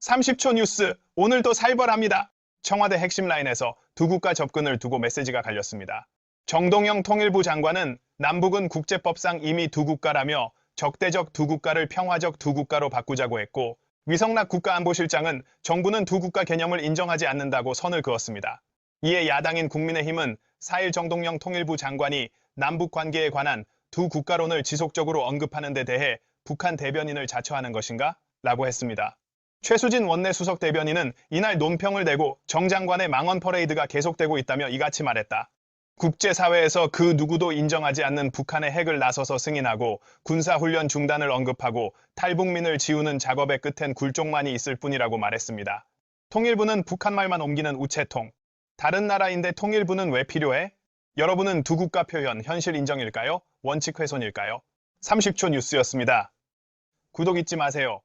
30초 뉴스 오늘도 살벌합니다. 청와대 핵심 라인에서 두 국가 접근을 두고 메시지가 갈렸습니다. 정동영 통일부 장관은 남북은 국제법상 이미 두 국가라며 적대적 두 국가를 평화적 두 국가로 바꾸자고 했고 위성락 국가안보실장은 정부는 두 국가 개념을 인정하지 않는다고 선을 그었습니다. 이에 야당인 국민의힘은 4일 정동영 통일부 장관이 남북 관계에 관한 두 국가론을 지속적으로 언급하는 데 대해 북한 대변인을 자처하는 것인가? 라고 했습니다. 최수진 원내 수석 대변인은 이날 논평을 내고 정 장관의 망언 퍼레이드가 계속되고 있다며 이같이 말했다. 국제사회에서 그 누구도 인정하지 않는 북한의 핵을 나서서 승인하고 군사훈련 중단을 언급하고 탈북민을 지우는 작업의 끝엔 굴종만이 있을 뿐이라고 말했습니다. 통일부는 북한 말만 옮기는 우체통. 다른 나라인데 통일부는 왜 필요해? 여러분은 두 국가 표현 현실 인정일까요? 원칙 훼손일까요? 30초 뉴스였습니다. 구독 잊지 마세요.